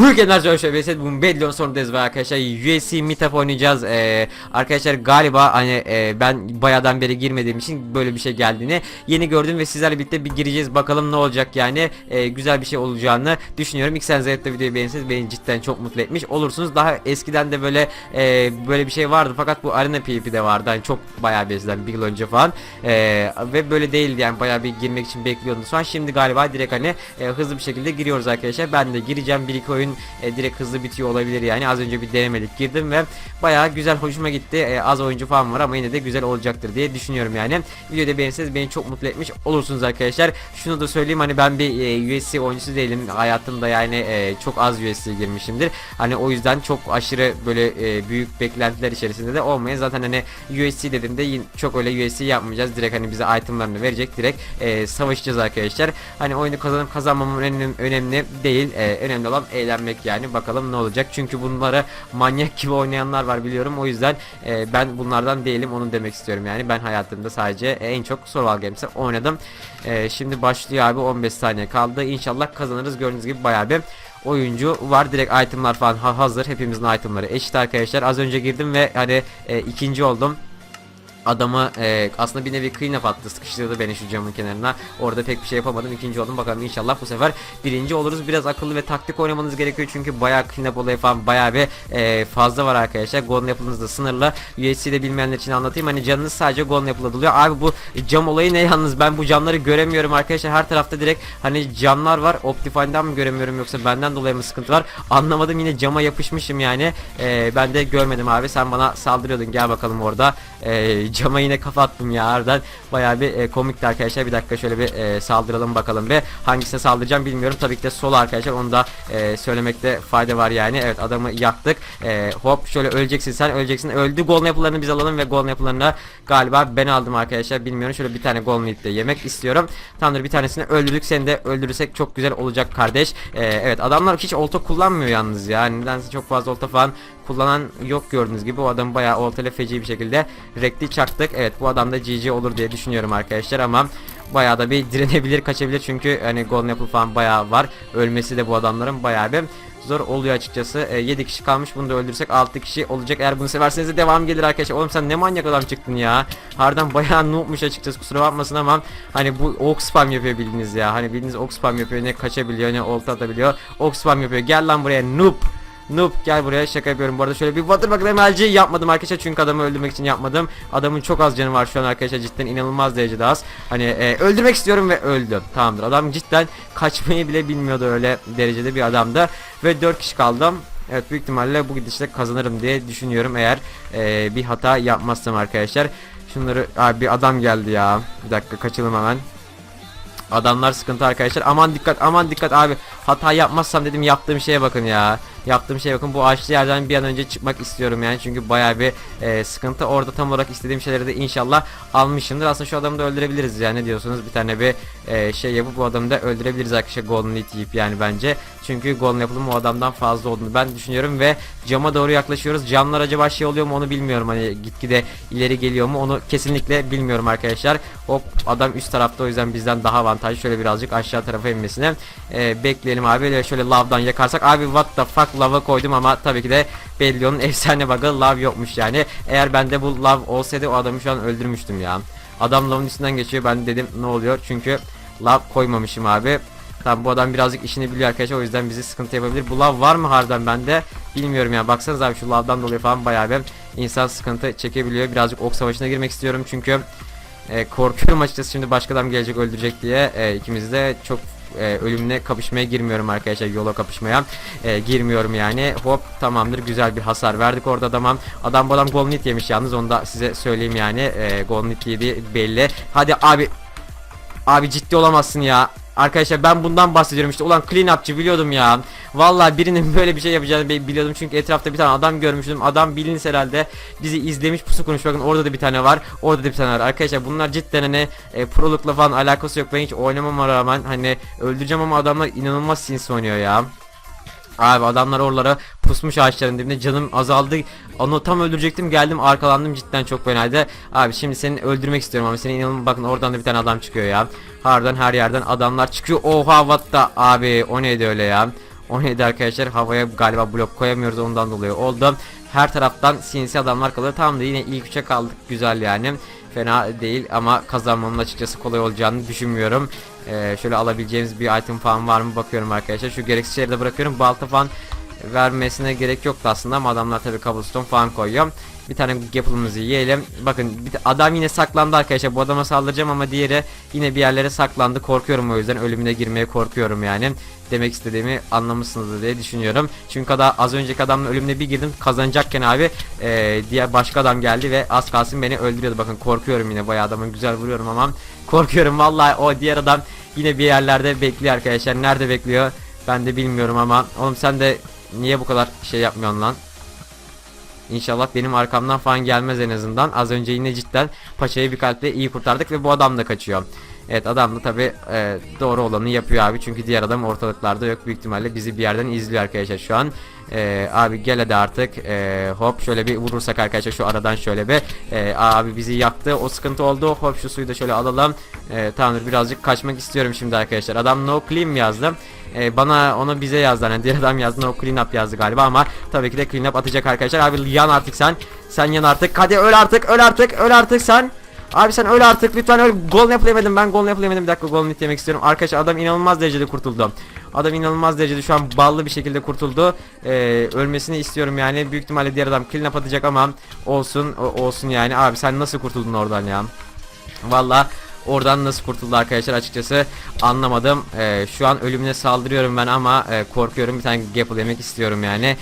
Hurricane'ler Zor Şöbesi bugün Bedlion sonundayız ve arkadaşlar USC Meetup oynayacağız. Ee, arkadaşlar galiba hani e, ben bayağıdan beri girmediğim için böyle bir şey geldiğini yeni gördüm ve sizlerle birlikte bir gireceğiz bakalım ne olacak yani Ee, güzel bir şey olacağını düşünüyorum. İlk sen Zayt'ta videoyu beğenirseniz beni cidden çok mutlu etmiş olursunuz. Daha eskiden de böyle e, böyle bir şey vardı fakat bu Arena PvP'de vardı hani çok bayağı bir eskiden bir yıl önce falan Ee, ve böyle değildi yani bayağı bir girmek için bekliyordum. Şu an şimdi galiba direkt hani e, hızlı bir şekilde giriyoruz arkadaşlar. Ben de gireceğim bir iki oyun e, direkt hızlı bitiyor olabilir yani. Az önce bir denemelik girdim ve bayağı güzel hoşuma gitti. E, az oyuncu falan var ama yine de güzel olacaktır diye düşünüyorum yani. Videoda beğenirseniz beni çok mutlu etmiş olursunuz arkadaşlar. Şunu da söyleyeyim hani ben bir e, USC oyuncusu değilim. Hayatımda yani e, çok az USC girmişimdir. Hani o yüzden çok aşırı böyle e, büyük beklentiler içerisinde de olmayın. Zaten hani USC dediğimde çok öyle USC yapmayacağız. Direkt hani bize itemlarını verecek. Direkt e, savaşacağız arkadaşlar. Hani oyunu kazanıp kazanmamam önemli, önemli değil. E, önemli olan eğlenmek yani. Bakalım ne olacak. Çünkü bunları manyak gibi oynayanlar var biliyorum. O yüzden e, ben bunlardan değilim. Onu demek istiyorum yani. Ben hayatımda sadece en çok Survival Games'e oynadım. E, şimdi başlıyor abi. 15 saniye kaldı. İnşallah kazanırız. Gördüğünüz gibi bayağı bir oyuncu var direkt itemlar falan ha- hazır hepimizin itemları eşit arkadaşlar az önce girdim ve hani e, ikinci oldum adamı e, aslında bir nevi clean up attı sıkıştırdı beni şu camın kenarına. Orada pek bir şey yapamadım ikinci oldum. Bakalım inşallah bu sefer birinci oluruz. Biraz akıllı ve taktik oynamanız gerekiyor çünkü bayağı clean up olayı falan bayağı bir e, fazla var arkadaşlar. Golden apple'ınız da sınırlı. USC'de bilmeyenler için anlatayım. Hani canınız sadece golden apple'da doluyor. Abi bu cam olayı ne yalnız? Ben bu camları göremiyorum arkadaşlar. Her tarafta direkt hani camlar var. Optifine'dan mı göremiyorum yoksa benden dolayı mı sıkıntı var? Anlamadım. Yine cama yapışmışım yani. E, ben de görmedim abi. Sen bana saldırıyordun. Gel bakalım orada. E, cama yine kafa attım ya ardından bayağı bir e, komikti arkadaşlar. Bir dakika şöyle bir e, saldıralım bakalım ve hangisine saldıracağım bilmiyorum. Tabii ki de sol arkadaşlar. Onu da e, söylemekte fayda var yani. Evet adamı yaktık. E, hop şöyle öleceksin sen. Öleceksin. Öldü. Gol yapılarını biz alalım ve gol yapılarını galiba ben aldım arkadaşlar. Bilmiyorum. Şöyle bir tane gol de yemek istiyorum. Tamamdır bir tanesini öldürdük. Seni de öldürürsek çok güzel olacak kardeş. E, evet adamlar hiç olta kullanmıyor yalnız ya. Nedense çok fazla olta falan kullanan yok gördüğünüz gibi o adam bayağı oltayla feci bir şekilde rekli çaktık. Evet bu adam da GG olur diye düşünüyorum arkadaşlar ama bayağı da bir direnebilir kaçabilir çünkü hani golden apple falan bayağı var. Ölmesi de bu adamların bayağı bir zor oluyor açıkçası. E, 7 kişi kalmış bunu da öldürsek 6 kişi olacak. Eğer bunu severseniz de devam gelir arkadaşlar. Oğlum sen ne manyak adam çıktın ya. Harbiden bayağı noobmuş açıkçası kusura bakmasın ama hani bu ok spam yapıyor bildiğiniz ya. Hani bildiğiniz ok spam yapıyor ne kaçabiliyor ne olta atabiliyor. Ok spam yapıyor. Gel lan buraya noob. Noob gel buraya şaka yapıyorum. Bu arada şöyle bir water bucket MLG yapmadım arkadaşlar. Çünkü adamı öldürmek için yapmadım. Adamın çok az canı var şu an arkadaşlar. Cidden inanılmaz derecede az. Hani e, öldürmek istiyorum ve öldüm. Tamamdır. Adam cidden kaçmayı bile bilmiyordu öyle derecede bir adamdı ve 4 kişi kaldım. Evet büyük ihtimalle bu gidişle kazanırım diye düşünüyorum eğer e, bir hata yapmazsam arkadaşlar. Şunları abi bir adam geldi ya. Bir dakika kaçalım hemen. Adamlar sıkıntı arkadaşlar. Aman dikkat aman dikkat abi. Hata yapmazsam dedim yaptığım şeye bakın ya. Yaptığım şeye bakın bu ağaçlı yerden bir an önce çıkmak istiyorum yani. Çünkü bayağı bir e, sıkıntı. Orada tam olarak istediğim şeyleri de inşallah almışımdır. Aslında şu adamı da öldürebiliriz yani ne diyorsunuz? Bir tane bir e, şey yapıp bu adamı da öldürebiliriz arkadaşlar. Golden Lead yiyip yani bence. Çünkü Golden Apple'ın o adamdan fazla olduğunu ben düşünüyorum ve cama doğru yaklaşıyoruz. Camlar acaba şey oluyor mu onu bilmiyorum. Hani gitgide ileri geliyor mu onu kesinlikle bilmiyorum arkadaşlar. Hop adam üst tarafta o yüzden bizden daha avantajlı. Şöyle birazcık aşağı tarafa inmesine e, bekleyelim abi. Öyle şöyle lavdan yakarsak. Abi what the fuck lava koydum ama tabii ki de Bellion'un efsane bug'ı lav yokmuş yani. Eğer bende bu lav olsaydı o adamı şu an öldürmüştüm ya. Adam lavın üstünden geçiyor. Ben dedim ne oluyor? Çünkü lav koymamışım abi. Tamam bu adam birazcık işini biliyor arkadaşlar o yüzden bizi sıkıntı yapabilir. Bu lav var mı harbiden bende? Bilmiyorum ya. Baksanız abi şu lavdan dolayı falan bayağı bir insan sıkıntı çekebiliyor. Birazcık ok savaşına girmek istiyorum çünkü e, korkuyorum açıkçası şimdi başka adam gelecek öldürecek diye. E, ikimiz de çok e, ölümle kapışmaya girmiyorum arkadaşlar yola kapışmaya e, girmiyorum yani hop tamamdır güzel bir hasar verdik orada tamam adam bu adam golden hit yemiş yalnız onu da size söyleyeyim yani e, golden hit yedi belli hadi abi abi ciddi olamazsın ya Arkadaşlar ben bundan bahsediyorum işte ulan clean upçı biliyordum ya. Vallahi birinin böyle bir şey yapacağını bi- biliyordum çünkü etrafta bir tane adam görmüştüm. Adam biliniz herhalde bizi izlemiş pusu kurmuş bakın orada da bir tane var. Orada da bir tane var. Arkadaşlar bunlar cidden hani e, prolukla falan alakası yok. Ben hiç oynamama rağmen hani öldüreceğim ama adamlar inanılmaz sinsi oynuyor ya. Abi adamlar oralara pusmuş ağaçların dibinde canım azaldı. Onu tam öldürecektim geldim arkalandım cidden çok fenaydı. Abi şimdi seni öldürmek istiyorum ama seni inanın bakın oradan da bir tane adam çıkıyor ya. Harbiden her yerden adamlar çıkıyor. Oha what the abi o neydi öyle ya. O neydi arkadaşlar havaya galiba blok koyamıyoruz ondan dolayı oldu. Her taraftan sinsi adamlar kalıyor. Tam da yine ilk üçe kaldık güzel yani. Fena değil ama kazanmamın açıkçası kolay olacağını düşünmüyorum. Ee, şöyle alabileceğimiz bir item falan var mı bakıyorum arkadaşlar. Şu gereksiz şeyleri de bırakıyorum. Balta falan vermesine gerek yoktu aslında ama adamlar tabi cobblestone falan koyuyor. Bir tane gapple'ımızı yiyelim. Bakın bir adam yine saklandı arkadaşlar. Bu adama saldıracağım ama diğeri yine bir yerlere saklandı. Korkuyorum o yüzden ölümüne girmeye korkuyorum yani. Demek istediğimi anlamışsınızdır diye düşünüyorum. Çünkü da az önceki adamla ölümüne bir girdim. Kazanacakken abi eee, diğer başka adam geldi ve az kalsın beni öldürüyordu. Bakın korkuyorum yine bayağı adamı güzel vuruyorum ama korkuyorum vallahi o diğer adam yine bir yerlerde bekliyor arkadaşlar. Nerede bekliyor? Ben de bilmiyorum ama oğlum sen de niye bu kadar şey yapmıyorsun lan? İnşallah benim arkamdan falan gelmez en azından. Az önce yine cidden paçayı bir kalple iyi kurtardık ve bu adam da kaçıyor. Evet adam da tabi doğru olanı yapıyor abi. Çünkü diğer adam ortalıklarda yok. Büyük ihtimalle bizi bir yerden izliyor arkadaşlar şu an. E, abi gel hadi artık. E, hop şöyle bir vurursak arkadaşlar şu aradan şöyle bir. E, abi bizi yaktı. O sıkıntı oldu. Hop şu suyu da şöyle alalım. E, tamamdır birazcık kaçmak istiyorum şimdi arkadaşlar. Adam no clean yazdı. E, bana onu bize yazdı. Hani diğer adam yazdı no clean up yazdı galiba ama tabii ki de clean up atacak arkadaşlar. Abi yan artık sen. Sen yan artık. Hadi öl artık. Öl artık. Öl artık sen. Abi sen öl artık lütfen öl. Gol yapamadım ben gol yapamadım. Bir dakika gol yemek istiyorum. Arkadaşlar adam inanılmaz derecede kurtuldu. Adam inanılmaz derecede şu an ballı bir şekilde kurtuldu. Ee, ölmesini istiyorum yani. Büyük ihtimalle diğer adam clean atacak ama olsun olsun yani. Abi sen nasıl kurtuldun oradan ya? Valla oradan nasıl kurtuldu arkadaşlar açıkçası anlamadım. Ee, şu an ölümüne saldırıyorum ben ama e, korkuyorum bir tane gapple yemek istiyorum yani.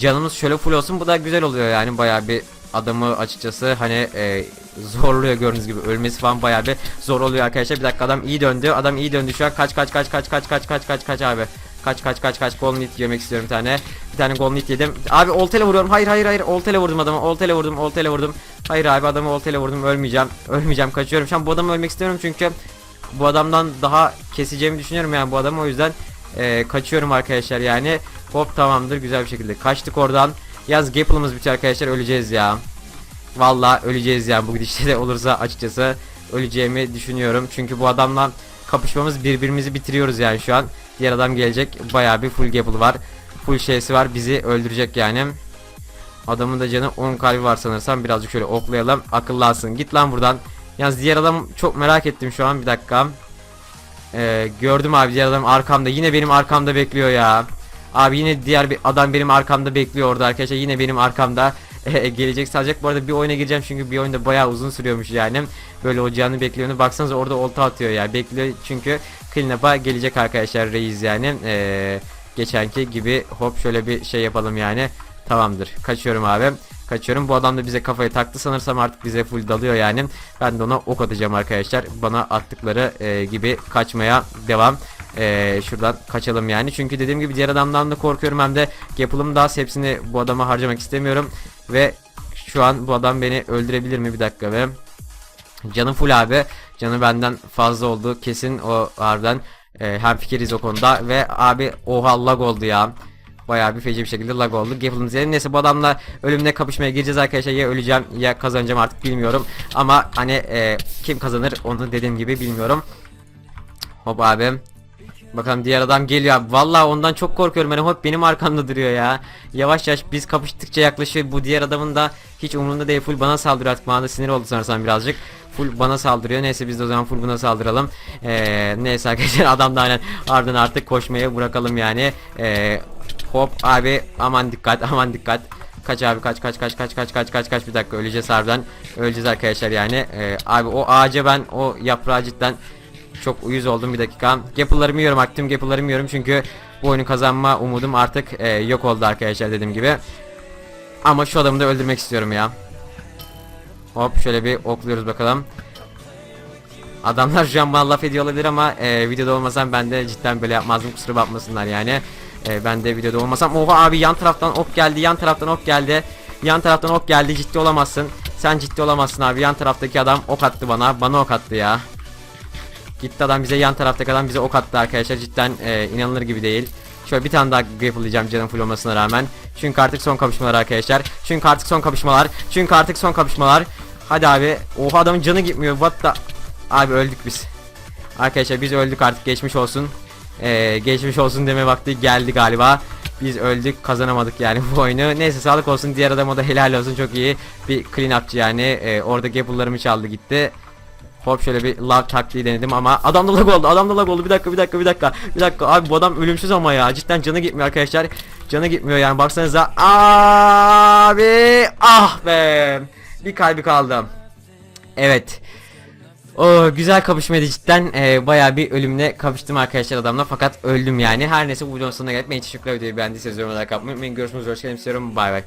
Canımız şöyle full olsun bu da güzel oluyor yani bayağı bir adamı açıkçası hani e, zorluyor gördüğünüz gibi ölmesi falan bayağı bir zor oluyor arkadaşlar. Bir dakika adam iyi döndü. Adam iyi döndü şu an. Kaç kaç kaç kaç kaç kaç kaç kaç kaç abi. Kaç kaç kaç kaç golden hit yemek istiyorum bir tane. Bir tane golden hit yedim. Abi oltele vuruyorum. Hayır hayır hayır. Oltele vurdum adamı. Oltele vurdum. Oltele vurdum. Hayır abi adamı oltele vurdum. Ölmeyeceğim. Ölmeyeceğim. Kaçıyorum. Şu an bu adamı ölmek istiyorum çünkü bu adamdan daha keseceğimi düşünüyorum yani bu adamı o yüzden e, kaçıyorum arkadaşlar yani. Hop tamamdır güzel bir şekilde kaçtık oradan. Yaz gapple'ımız bitiyor arkadaşlar öleceğiz ya. Vallahi öleceğiz yani bu gidişte de olursa açıkçası öleceğimi düşünüyorum. Çünkü bu adamla kapışmamız birbirimizi bitiriyoruz yani şu an. Diğer adam gelecek bayağı bir full gapple var. Full şeysi var bizi öldürecek yani. Adamın da canı 10 kalbi var sanırsam birazcık şöyle oklayalım akıllansın git lan buradan. Yalnız diğer adam çok merak ettim şu an bir dakika. Ee, gördüm abi diğer adam arkamda yine benim arkamda bekliyor ya. Abi yine diğer bir adam benim arkamda bekliyor orada arkadaşlar yine benim arkamda e, gelecek sadece bu arada bir oyuna gireceğim çünkü bir oyunda bayağı uzun sürüyormuş yani. Böyle olacağını bekliyorum baksanıza orada olta atıyor ya. Bekliyor çünkü clean gelecek arkadaşlar reis yani. Ee, geçenki gibi hop şöyle bir şey yapalım yani. Tamamdır. Kaçıyorum abi. Kaçıyorum. Bu adam da bize kafayı taktı sanırsam artık bize full dalıyor yani. Ben de ona ok atacağım arkadaşlar. Bana attıkları e, gibi kaçmaya devam ee, şuradan kaçalım yani. Çünkü dediğim gibi diğer adamdan da korkuyorum hem de yapılım daha hepsini bu adama harcamak istemiyorum. Ve şu an bu adam beni öldürebilir mi bir dakika ve canım full abi. Canı benden fazla oldu. Kesin o harbiden e, hem fikiriz o konuda ve abi oha lag oldu ya. Bayağı bir feci bir şekilde lag oldu. Gaffle'ın üzerine neyse bu adamla ölümle kapışmaya gireceğiz arkadaşlar. Ya öleceğim ya kazanacağım artık bilmiyorum. Ama hani e, kim kazanır onu dediğim gibi bilmiyorum. Hop abi. Bakalım diğer adam geliyor. Vallahi ondan çok korkuyorum. Yani hop benim arkamda duruyor ya. Yavaş yavaş biz kapıştıkça yaklaşıyor. Bu diğer adamın da hiç umurunda değil. Full bana saldırıyor artık. Bana da sinir oldu sanırsam birazcık. Full bana saldırıyor. Neyse biz de o zaman full buna saldıralım. Ee, neyse arkadaşlar adam da aynen ardından artık koşmaya bırakalım yani. Ee, hop abi aman dikkat aman dikkat. Kaç abi kaç kaç kaç kaç kaç kaç kaç kaç bir dakika öleceğiz harbiden. Öleceğiz arkadaşlar yani. Ee, abi o ağaca ben o yaprağı cidden çok uyuz oldum bir dakika. Gapple'larımı yiyorum, aktif gapple'larımı yiyorum çünkü bu oyunu kazanma umudum artık e, yok oldu arkadaşlar dediğim gibi. Ama şu adamı da öldürmek istiyorum ya. Hop şöyle bir okluyoruz bakalım. Adamlar şu an bana laf ediyor olabilir ama e, videoda olmasam ben de cidden böyle yapmazdım kusura bakmasınlar yani. E, ben de videoda olmasam. Oha abi yan taraftan ok geldi yan taraftan ok geldi. Yan taraftan ok geldi ciddi olamazsın. Sen ciddi olamazsın abi yan taraftaki adam ok attı bana. Bana ok attı ya. Gitti adam bize yan taraftaki adam bize ok attı arkadaşlar cidden e, inanılır gibi değil. Şöyle bir tane daha grapple'layacağım canım full olmasına rağmen. Çünkü artık son kapışmalar arkadaşlar. Çünkü artık son kapışmalar. Çünkü artık son kapışmalar. Hadi abi. Oha adamın canı gitmiyor. What the... Abi öldük biz. Arkadaşlar biz öldük artık geçmiş olsun. Ee, geçmiş olsun deme vakti geldi galiba. Biz öldük kazanamadık yani bu oyunu. Neyse sağlık olsun diğer adama da helal olsun çok iyi bir clean upçı yani. Ee, orada gapple'larımı çaldı gitti. Hop şöyle bir lag taktiği denedim ama adam da lag oldu adam da lag oldu. Bir dakika bir dakika bir dakika bir dakika. Abi bu adam ölümsüz ama ya. Cidden canı gitmiyor arkadaşlar. Canı gitmiyor yani baksanıza. Abi! Ah be! Bir kalbi kaldı evet. O güzel kapışmaydı cidden. Ee, bayağı bir ölümle kapıştım arkadaşlar adamla fakat öldüm yani. Her neyse bu videonun sonuna geldik. Ben teşekkürler. Videoyu beğendiyseniz yorumlara kapmayı unutmayın. Görüşmek üzere hoşçakalın istiyorum bay bay